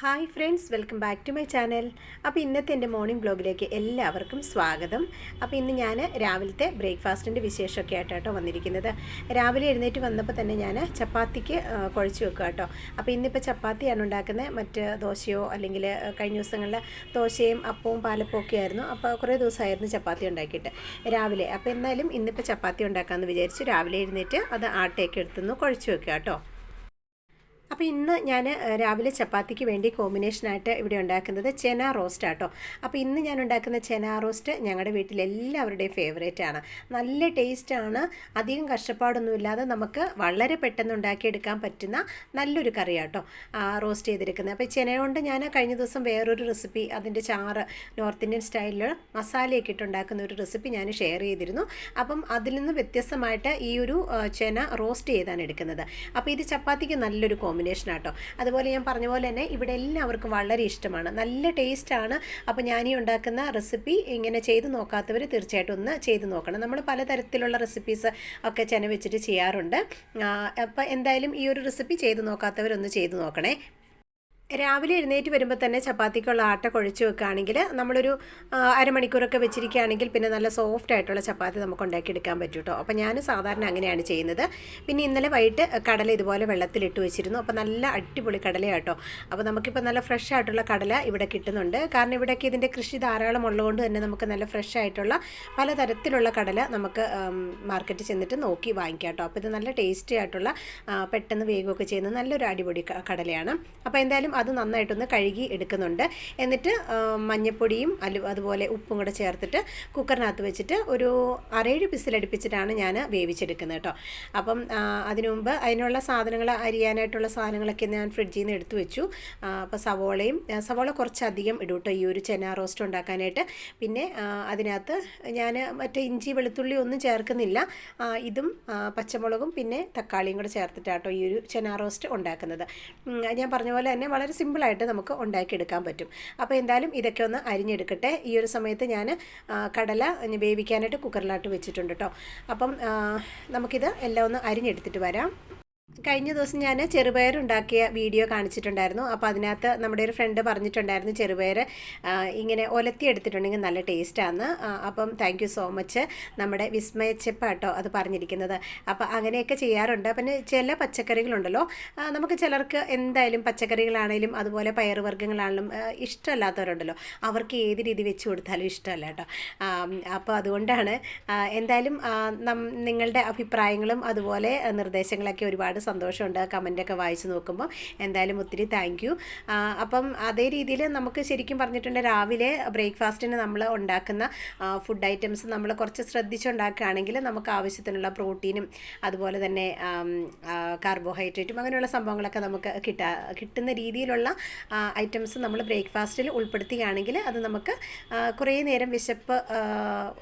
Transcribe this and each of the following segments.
Hi friends welcome back to my channel. അപ്പോൾ ഇന്നത്തെ എന്റെ മോർണിംഗ് ബ്ലോഗിലേക്ക് എല്ലാവർക്കും സ്വാഗതം. അപ്പോൾ ഇന്ന് ഞാൻ രാവിലത്തെ ബ്രേക്ക്ഫാസ്റ്റിന്റെ വിശേഷമൊക്കെ ആയിട്ടോ കേട്ടോ വന്നിരിക്കുന്നത്. രാവിലെ എഴുന്നേറ്റ് വന്നപ്പോൾ തന്നെ ഞാൻ ചപ്പാത്തിക്ക് കുഴച്ച് വെക്കുക കേട്ടോ. അപ്പോൾ ഇന്നിപ്പോൾ ചപ്പാത്തിയാണ് ഉണ്ടാക്കുന്നത് മറ്റ് ദോശയോ അല്ലെങ്കിൽ കഴിഞ്ഞ ദിവസങ്ങളിൽ ദോശയും അപ്പവും പാലപ്പവും ഒക്കെ ആയിരുന്നു. അപ്പോൾ കുറേ ദിവസമായിരുന്നു ചപ്പാത്തി ഉണ്ടാക്കിയിട്ട് രാവിലെ. അപ്പോൾ എന്തായാലും ഇന്നിപ്പോൾ ചപ്പാത്തി ഉണ്ടാക്കാമെന്ന് വിചാരിച്ചു രാവിലെ എഴുന്നേറ്റ് അത് ആട്ടയൊക്കെ എടുത്തുനിന്ന് കുഴച്ച് വെക്കുക കേട്ടോ. അപ്പോൾ ഇന്ന് ഞാൻ രാവിലെ ചപ്പാത്തിക്ക് വേണ്ടി കോമ്പിനേഷനായിട്ട് ഇവിടെ ഉണ്ടാക്കുന്നത് ചെന റോസ്റ്റ് ആട്ടോ. അപ്പോൾ ഇന്ന് ഞാൻ ഉണ്ടാക്കുന്ന ചെന റോസ്റ്റ് ഞങ്ങളുടെ വീട്ടിൽ എല്ലാവരുടെയും ഫേവറേറ്റ് ആണ്. നല്ല ടേസ്റ്റാണ് അധികം കഷ്ടപ്പാടൊന്നുമില്ലാതെ നമുക്ക് വളരെ പെട്ടെന്ന് ഉണ്ടാക്കിയെടുക്കാൻ പറ്റുന്ന നല്ലൊരു കറിയാട്ടോ റോസ്റ്റ് ചെയ്തെടുക്കുന്നത് അപ്പോൾ ചെന കൊണ്ട് ഞാൻ കഴിഞ്ഞ ദിവസം വേറൊരു റെസിപ്പി അതിന്റെ ചാറ് നോർത്ത് ഇന്ത്യൻ സ്റ്റൈലിൽ മസാലയൊക്കെ ഇട്ടുണ്ടാക്കുന്ന ഒരു റെസിപ്പി ഞാൻ ഷെയർ ചെയ്തിരുന്നു. അപ്പം അതിൽ നിന്ന് വ്യത്യസ്തമായിട്ട് ഈ ഒരു ചെന റോസ്റ്റ് ചെയ്താണ് എടുക്കുന്നത്. അപ്പോൾ ഇത് ചപ്പാത്തിക്ക് നല്ലൊരു കോമ്പിനേഷൻ ആട്ടോ. അതുപോലെ ഞാൻ പറഞ്ഞ പോലെ തന്നെ ഇവിടെ എല്ലാവർക്കും വളരെ ഇഷ്ടമാണ്. നല്ല ടേസ്റ്റാണ് അപ്പോൾ ഞാനീ ഉണ്ടാക്കുന്ന റെസിപ്പി ഇങ്ങനെ ചെയ്ത് നോക്കാത്തവർ തീർച്ചയായിട്ടും ഒന്ന് ചെയ്ത് നോക്കണം. നമ്മൾ പലതരത്തിലുള്ള റെസിപ്പീസ് ഒക്കെ ചെന വെച്ചിട്ട് ചെയ്യാറുണ്ട്. അപ്പോൾ എന്തായാലും ഈ ഒരു റെസിപ്പി ചെയ്ത് നോക്കാത്തവരൊന്ന് ചെയ്ത് നോക്കണേ. രാവിലെ എഴുന്നേറ്റ് വരുമ്പോൾ തന്നെ ചപ്പാത്തിക്കുള്ള ആട്ട കുഴച്ച് വെക്കുകയാണെങ്കിൽ നമ്മളൊരു അരമണിക്കൂറൊക്കെ വെച്ചിരിക്കുകയാണെങ്കിൽ പിന്നെ നല്ല സോഫ്റ്റ് ആയിട്ടുള്ള ചപ്പാത്തി നമുക്ക് ഉണ്ടാക്കിയെടുക്കാൻ പറ്റും കേട്ടോ അപ്പോൾ ഞാൻ സാധാരണ അങ്ങനെയാണ് ചെയ്യുന്നത്. പിന്നെ ഇന്നലെ വൈകിട്ട് കടല ഇതുപോലെ വെള്ളത്തിലിട്ട് വെച്ചിരുന്നു. അപ്പോൾ നല്ല അടിപൊളി കടലയാട്ടോ. അപ്പോൾ നമുക്കിപ്പോൾ നല്ല ഫ്രഷ് ആയിട്ടുള്ള കടല ഇവിടെ കിട്ടുന്നുണ്ട്. കാരണം ഇവിടെയൊക്കെ ഇതിന്റെ കൃഷി ധാരാളം ഉള്ളതുകൊണ്ട് തന്നെ നമുക്ക് നല്ല ഫ്രഷ് ആയിട്ടുള്ള പലതരത്തിലുള്ള കടല നമുക്ക് മാർക്കറ്റിൽ ചെന്നിട്ട് നോക്കി വാങ്ങിക്കാം കേട്ടോ അപ്പോൾ ഇത് നല്ല ടേസ്റ്റി ആയിട്ടുള്ള പെട്ടെന്ന് വേഗമൊക്കെ ചെയ്യുന്ന നല്ലൊരു അടിപൊളി കടലയാണ്. അപ്പോൾ എന്തായാലും അത് നന്നായിട്ടൊന്ന് കഴുകി എടുക്കുന്നുണ്ട്. എന്നിട്ട് മഞ്ഞപ്പൊടിയും അലു അതുപോലെ ഉപ്പും കൂടെ ചേർത്തിട്ട് കുക്കറിനകത്ത് വെച്ചിട്ട് ഒരു അരേഴ് പിസിലടുപ്പിച്ചിട്ടാണ് ഞാൻ വേവിച്ചെടുക്കുന്നത് കേട്ടോ. അപ്പം അതിനു മുമ്പ് അതിനുള്ള സാധനങ്ങൾ അരിയാനായിട്ടുള്ള സാധനങ്ങളൊക്കെ ഞാൻ ഫ്രിഡ്ജിൽ നിന്ന് എടുത്തു വെച്ചു. അപ്പോൾ സവോളയും സവോള കുറച്ചധികം ഇടും കേട്ടോ ഈ ഒരു ചെന റോസ്റ്റ് ഉണ്ടാക്കാനായിട്ട്. പിന്നെ അതിനകത്ത് ഞാൻ മറ്റേ ഇഞ്ചി വെളുത്തുള്ളി ഒന്നും ചേർക്കുന്നില്ല. ഇതും പച്ചമുളകും പിന്നെ തക്കാളിയും കൂടെ ചേർത്തിട്ടാട്ടോ ഈ ഒരു ചെന റോസ്റ്റ് ഉണ്ടാക്കുന്നത്. ഞാൻ പറഞ്ഞ പോലെ തന്നെ വളരെ സിമ്പിളായിട്ട് നമുക്ക് ഉണ്ടാക്കിയെടുക്കാൻ പറ്റും. അപ്പോൾ എന്തായാലും ഇതൊക്കെ ഒന്ന് അരിഞ്ഞെടുക്കട്ടെ. ഈ ഒരു സമയത്ത് ഞാൻ കടല വേവിക്കാനായിട്ട് കുക്കറിലാട്ട് വെച്ചിട്ടുണ്ട് കേട്ടോ അപ്പം നമുക്കിത് എല്ലാം ഒന്ന് അരിഞ്ഞെടുത്തിട്ട് വരാം. കഴിഞ്ഞ ദിവസം ഞാൻ ചെറുപയർ ഉണ്ടാക്കിയ വീഡിയോ കാണിച്ചിട്ടുണ്ടായിരുന്നു. അപ്പോൾ അതിനകത്ത് നമ്മുടെ ഒരു ഫ്രണ്ട് പറഞ്ഞിട്ടുണ്ടായിരുന്നു ചെറുപയർ ഇങ്ങനെ ഒലത്തി എടുത്തിട്ടുണ്ടെങ്കിൽ നല്ല ടേസ്റ്റാണ് അപ്പം താങ്ക് സോ മച്ച് നമ്മുടെ വിസ്മയ ചെപ്പ കേട്ടോ അത് പറഞ്ഞിരിക്കുന്നത്. അപ്പോൾ അങ്ങനെയൊക്കെ ചെയ്യാറുണ്ട്. പിന്നെ ചില പച്ചക്കറികളുണ്ടല്ലോ നമുക്ക് ചിലർക്ക് എന്തായാലും പച്ചക്കറികളാണേലും അതുപോലെ പയറുവർഗങ്ങളാണെങ്കിലും ആ, ഇഷ്ടമല്ലാത്തവരുണ്ടല്ലോ അവർക്ക് ഏത് രീതി വെച്ച് കൊടുത്താലും ഇഷ്ടമല്ല കേട്ടോ. അപ്പോൾ അതുകൊണ്ടാണ് എന്തായാലും നിങ്ങളുടെ അഭിപ്രായങ്ങളും അതുപോലെ നിർദ്ദേശങ്ങളൊക്കെ ഒരുപാട് സന്തോഷമുണ്ട് കമന്റൊക്കെ വായിച്ച് നോക്കുമ്പോൾ എന്തായാലും ഒത്തിരി താങ്ക് യു അപ്പം അതേ രീതിയിൽ നമുക്ക് ശരിക്കും പറഞ്ഞിട്ടുണ്ട് രാവിലെ ബ്രേക്ക്ഫാസ്റ്റിന് നമ്മൾ ഉണ്ടാക്കുന്ന ഫുഡ് ഐറ്റംസ് നമ്മൾ കുറച്ച് ശ്രദ്ധിച്ചുണ്ടാക്കുകയാണെങ്കിൽ നമുക്ക് ആവശ്യത്തിനുള്ള പ്രോട്ടീനും അതുപോലെ തന്നെ കാർബോഹൈഡ്രേറ്റും അങ്ങനെയുള്ള സംഭവങ്ങളൊക്കെ നമുക്ക് കിട്ടാ കിട്ടുന്ന രീതിയിലുള്ള ഐറ്റംസ് നമ്മൾ ബ്രേക്ക്ഫാസ്റ്റിൽ ഉൾപ്പെടുത്തുകയാണെങ്കിൽ അത് നമുക്ക് കുറേ നേരം വിശപ്പ് ആ,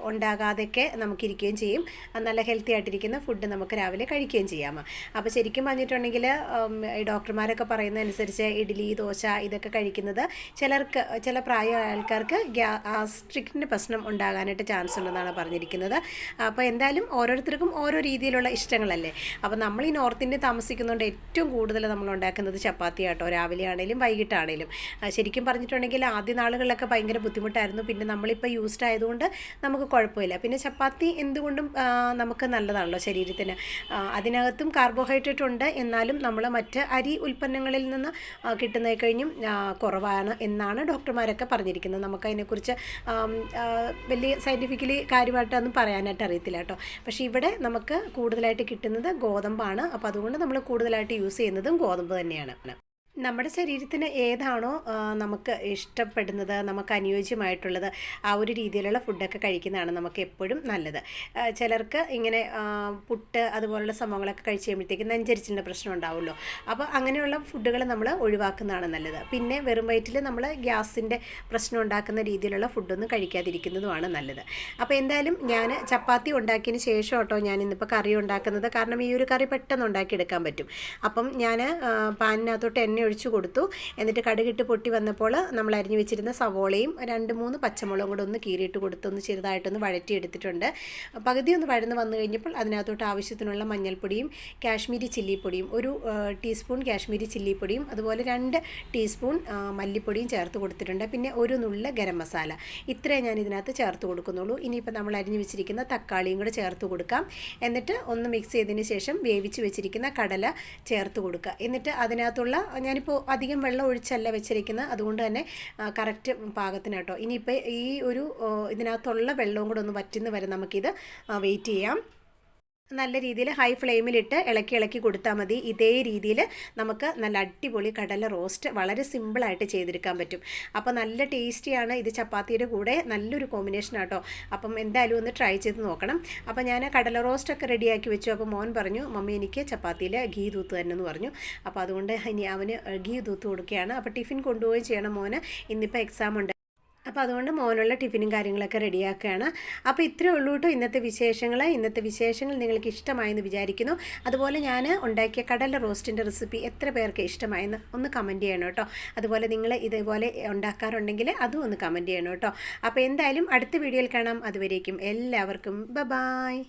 ഉണ്ടാകാതെയൊക്കെ നമുക്കിരിക്കുകയും ചെയ്യും. നല്ല ഹെൽത്തി ആയിട്ടിരിക്കുന്ന ഫുഡ് നമുക്ക് രാവിലെ കഴിക്കുകയും ചെയ്യാം. അപ്പോൾ ശരിക്കും പറഞ്ഞിട്ടുണ്ടെങ്കിൽ ഈ ഡോക്ടർമാരൊക്കെ പറയുന്നതനുസരിച്ച് ഇഡ്ഡലി ദോശ ഇതൊക്കെ കഴിക്കുന്നത് ചിലർക്ക് ചില പ്രായ ആൾക്കാർക്ക് ഗ്യാസ്ട്രിക്കിന്റെ പ്രശ്നം ഉണ്ടാകാനായിട്ട് ചാൻസ് ഉണ്ടെന്നാണ് പറഞ്ഞിരിക്കുന്നത്. അപ്പോൾ എന്തായാലും ഓരോരുത്തർക്കും ഓരോ രീതിയിലുള്ള ഇഷ്ടങ്ങളല്ലേ? അപ്പോൾ നമ്മൾ ഈ നോർത്ത് ഇന്ത്യ താമസിക്കുന്നതുകൊണ്ട് ഏറ്റവും കൂടുതൽ നമ്മൾ ഉണ്ടാക്കുന്നത് ചപ്പാത്തി ആട്ടോ. രാവിലെ ആണെങ്കിലും വൈകിട്ടാണെങ്കിലും ശരിക്കും പറഞ്ഞിട്ടുണ്ടെങ്കിൽ ആദ്യ നാളുകളിലൊക്കെ ഭയങ്കര ബുദ്ധിമുട്ടായിരുന്നു. പിന്നെ നമ്മളിപ്പോൾ യൂസ്ഡ് ആയതുകൊണ്ട് നമുക്ക് കുഴപ്പമില്ല. പിന്നെ ചപ്പാത്തി എന്തുകൊണ്ടും നമുക്ക് നല്ലതാണല്ലോ ശരീരത്തിന്. അതിനകത്തും കാർബോഹൈഡ്രേറ്റ് ഉണ്ട് എന്നാലും നമ്മൾ മറ്റ് അരി ഉൽപ്പന്നങ്ങളിൽ നിന്ന് കിട്ടുന്നതിൽ കഴിഞ്ഞും കുറവാണ് എന്നാണ് ഡോക്ടർമാരൊക്കെ പറഞ്ഞിരിക്കുന്നത്. നമുക്കതിനെക്കുറിച്ച് ആം, ആ, വലിയ സയന്റിഫിക്കലി കാര്യമായിട്ടൊന്നും പറയാനായിട്ട് അറിയത്തില്ല കേട്ടോ. പക്ഷേ ഇവിടെ നമുക്ക് കൂടുതലായിട്ട് കിട്ടുന്നത് ഗോതമ്പാണ്. അപ്പോൾ അതുകൊണ്ട് നമ്മൾ കൂടുതലായിട്ട് യൂസ് ചെയ്യുന്നതും ഗോതമ്പ് തന്നെയാണ്. നമ്മുടെ ശരീരത്തിന് ഏതാണോ നമുക്ക് ഇഷ്ടപ്പെടുന്നത് നമുക്ക് അനുയോജ്യമായിട്ടുള്ളത് ആ ഒരു രീതിയിലുള്ള ഫുഡൊക്കെ കഴിക്കുന്നതാണ് നമുക്ക് എപ്പോഴും നല്ലത്. ചിലർക്ക് ഇങ്ങനെ പുട്ട് അതുപോലുള്ള സംഭവങ്ങളൊക്കെ കഴിച്ച് കഴിയുമ്പോഴത്തേക്കും നെഞ്ചരിച്ചിന്റെ പ്രശ്നം ഉണ്ടാവുമല്ലോ. അപ്പോൾ അങ്ങനെയുള്ള ഫുഡുകൾ നമ്മൾ ഒഴിവാക്കുന്നതാണ് നല്ലത്. പിന്നെ വെറും വയറ്റിൽ നമ്മൾ ഗ്യാസിന്റെ പ്രശ്നം ഉണ്ടാക്കുന്ന രീതിയിലുള്ള ഫുഡൊന്നും കഴിക്കാതിരിക്കുന്നതുമാണ് നല്ലത്. അപ്പോൾ എന്തായാലും ഞാൻ ചപ്പാത്തി ഉണ്ടാക്കിയതിന് ശേഷം കേട്ടോ ഞാൻ ഇന്നിപ്പോൾ കറി ഉണ്ടാക്കുന്നത്. കാരണം ഈ ഒരു കറി പെട്ടെന്ന് ഉണ്ടാക്കിയെടുക്കാൻ പറ്റും. അപ്പം ഞാൻ പാനിനകത്തോട്ട് എണ്ണ ഒഴിച്ചു കൊടുത്തു. എന്നിട്ട് കടുകിട്ട് പൊട്ടി വന്നപ്പോൾ നമ്മൾ അരിഞ്ഞു വെച്ചിരുന്ന സവോളയും രണ്ട് മൂന്ന് പച്ചമുളകും കൂടെ ഒന്ന് കീറിയിട്ട് കൊടുത്തൊന്ന് ചെറുതായിട്ടൊന്ന് വഴറ്റിയെടുത്തിട്ടുണ്ട്. പകുതി ഒന്ന് വഴന്ന് വന്നു കഴിഞ്ഞപ്പോൾ അതിനകത്തോട്ട് ആവശ്യത്തിനുള്ള മഞ്ഞൾപ്പൊടിയും കാശ്മീരി ചില്ലിപ്പൊടിയും ഒരു ടീസ്പൂൺ കാശ്മീരി ചില്ലിപ്പൊടിയും അതുപോലെ രണ്ട് ടീസ്പൂൺ മല്ലിപ്പൊടിയും ചേർത്ത് കൊടുത്തിട്ടുണ്ട്. പിന്നെ ഒരു നുള്ള ഗരം മസാല. ഇത്രയും ഞാൻ ഇതിനകത്ത് ചേർത്ത് കൊടുക്കുന്നുള്ളൂ. ഇനിയിപ്പോൾ നമ്മൾ അരിഞ്ഞു വെച്ചിരിക്കുന്ന തക്കാളിയും കൂടെ ചേർത്ത് കൊടുക്കാം. എന്നിട്ട് ഒന്ന് മിക്സ് ചെയ്തതിന് ശേഷം വേവിച്ച് വെച്ചിരിക്കുന്ന കടല ചേർത്ത് കൊടുക്കുക. എന്നിട്ട് അതിനകത്തുള്ള ഞാനിപ്പോൾ അധികം വെള്ളം ഒഴിച്ചല്ല വെച്ചിരിക്കുന്നത്. അതുകൊണ്ട് തന്നെ കറക്റ്റ് പാകത്തിന് കേട്ടോ ഇനിയിപ്പോൾ ഈ ഒരു ഇതിനകത്തുള്ള വെള്ളവും കൂടെ ഒന്ന് വറ്റുന്ന വരെ നമുക്കിത് വെയിറ്റ് ചെയ്യാം. നല്ല രീതിയിൽ ഹൈ ഫ്ലെയിമിലിട്ട് ഇളക്കി ഇളക്കി കൊടുത്താൽ മതി. ഇതേ രീതിയിൽ നമുക്ക് നല്ല അടിപൊളി കടല റോസ്റ്റ് വളരെ സിമ്പിളായിട്ട് ചെയ്തെടുക്കാൻ പറ്റും. അപ്പോൾ നല്ല ടേസ്റ്റിയാണ് ഇത് ചപ്പാത്തിയുടെ കൂടെ. നല്ലൊരു കോമ്പിനേഷൻ ആട്ടോ അപ്പം എന്തായാലും ഒന്ന് ട്രൈ ചെയ്ത് നോക്കണം. അപ്പോൾ ഞാൻ കടല റോസ്റ്റ് ഒക്കെ റെഡിയാക്കി വെച്ചു. അപ്പോൾ മോൻ പറഞ്ഞു മമ്മി എനിക്ക് ചപ്പാത്തിയിൽ ഗീ തൂത്ത് തന്നെ എന്ന് പറഞ്ഞു. അപ്പോൾ അതുകൊണ്ട് ഇനി അവന് ഗീ തൂത്ത് കൊടുക്കുകയാണ്. അപ്പോൾ ടിഫിൻ കൊണ്ടുപോയി ചെയ്യണം മോന്. ഇന്നിപ്പോൾ എക്സാം ഉണ്ട്. അപ്പോൾ അതുകൊണ്ട് മോനുള്ള ടിഫിനും കാര്യങ്ങളൊക്കെ റെഡിയാക്കുകയാണ്. അപ്പോൾ ഇത്രയേ ഉള്ളൂ കേട്ടോ ഇന്നത്തെ വിശേഷങ്ങൾ ഇന്നത്തെ വിശേഷങ്ങൾ നിങ്ങൾക്ക് ഇഷ്ടമായെന്ന് വിചാരിക്കുന്നു. അതുപോലെ ഞാൻ ഉണ്ടാക്കിയ കടല റോസ്റ്റിന്റെ റെസിപ്പി എത്ര പേർക്ക് ഇഷ്ടമായെന്ന് ഒന്ന് കമന്റ് ചെയ്യണം കേട്ടോ. അതുപോലെ നിങ്ങൾ ഇതേപോലെ ഉണ്ടാക്കാറുണ്ടെങ്കിൽ അതും ഒന്ന് കമന്റ് ചെയ്യണം കേട്ടോ. അപ്പോൾ എന്തായാലും അടുത്ത വീഡിയോയിൽ കാണാം. അതുവരേക്കും എല്ലാവർക്കും. ബ ബായ്